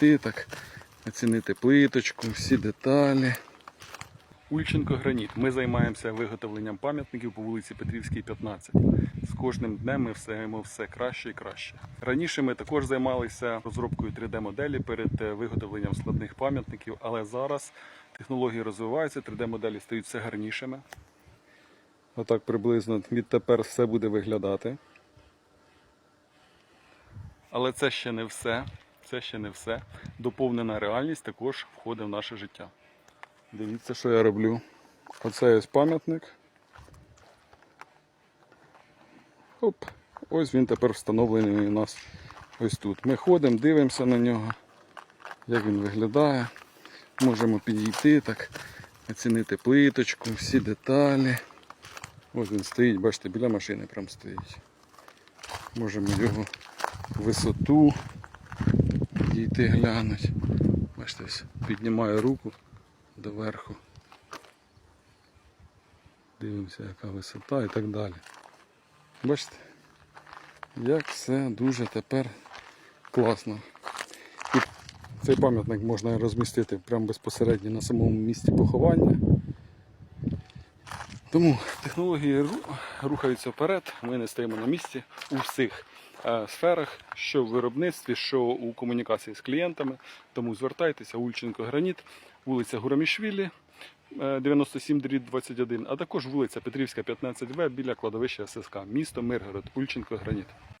підійти, так, оцінити плиточку, всі деталі. Ульченко Граніт. Ми займаємося виготовленням пам'ятників по вулиці Петрівській, 15. З кожним днем ми все, все краще і краще. Раніше ми також займалися розробкою 3D-моделі перед е, виготовленням складних пам'ятників, але зараз технології розвиваються, 3D-моделі стають все гарнішими. Отак приблизно відтепер все буде виглядати. Але це ще не все. Це ще не все. Доповнена реальність також входить в наше життя. Дивіться, що я роблю. Оце ось пам'ятник. Оп. Ось він тепер встановлений у нас ось тут. Ми ходимо, дивимося на нього, як він виглядає. Можемо підійти, так, оцінити плиточку, всі деталі. Ось він стоїть, бачите, біля машини прям стоїть. Можемо його висоту підійти глянути. Бачите, піднімаю руку доверху. Дивимося, яка висота і так далі. Бачите, як все дуже тепер класно. І цей пам'ятник можна розмістити прямо безпосередньо на самому місці поховання. Тому технології рухаються вперед, ми не стоїмо на місці у всіх е, сферах, що в виробництві, що у комунікації з клієнтами. Тому звертайтеся, Ульченко Граніт, вулиця Гурамішвілі, е, 97 21, а також вулиця Петрівська, 15В біля кладовища ССК, місто Миргород, Ульченко Граніт.